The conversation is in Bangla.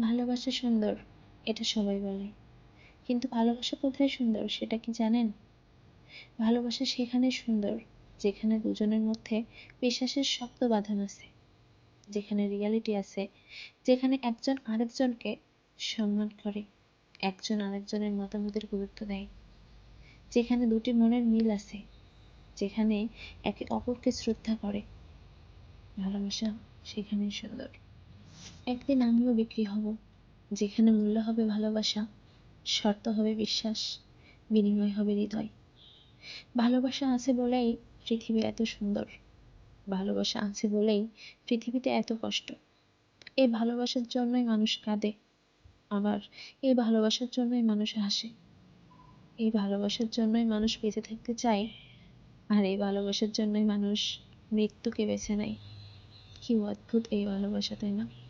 ভালোবাসা সুন্দর, এটা সবাই বলে। কিন্তু ভালোবাসা কোথায় সুন্দর সেটা কি জানেন? ভালোবাসা সেখানে সুন্দর, যেখানে দুজনের মধ্যে বিশ্বাসের শক্ত বাঁধন আছে, যেখানে রিয়ালিটি আছে, যেখানে একজন আরেকজনকে সম্মান করে, একজন আরেকজনের মতামতের গুরুত্ব দেয়। যেখানে দুটি মনের মিল আছে, যেখানে একে অপরকে শ্রদ্ধা করে। ভালোবাসা সেখানেই সুন্দর। একদিন আমিও বিক্রি হব। যেখানে মূল্য হবে ভালোবাসা, শর্ত হবে বিশ্বাস, বিনিময় হবে হৃদয়। ভালোবাসা আছে বলেই পৃথিবী এত সুন্দর। ভালোবাসা আছে বলেই পৃথিবীতে এত কষ্ট। এই ভালোবাসার জন্যই মানুষ কাঁদে। আবার এই ভালোবাসার জন্যই মানুষ হাসে। এই ভালোবাসার জন্যই মানুষ বেঁচে থাকতে চায়। আর এই ভালোবাসার জন্যই মানুষ মৃত্যুকে বেছে নেয়। কি অদ্ভুত এই ভালোবাসা, তাই না?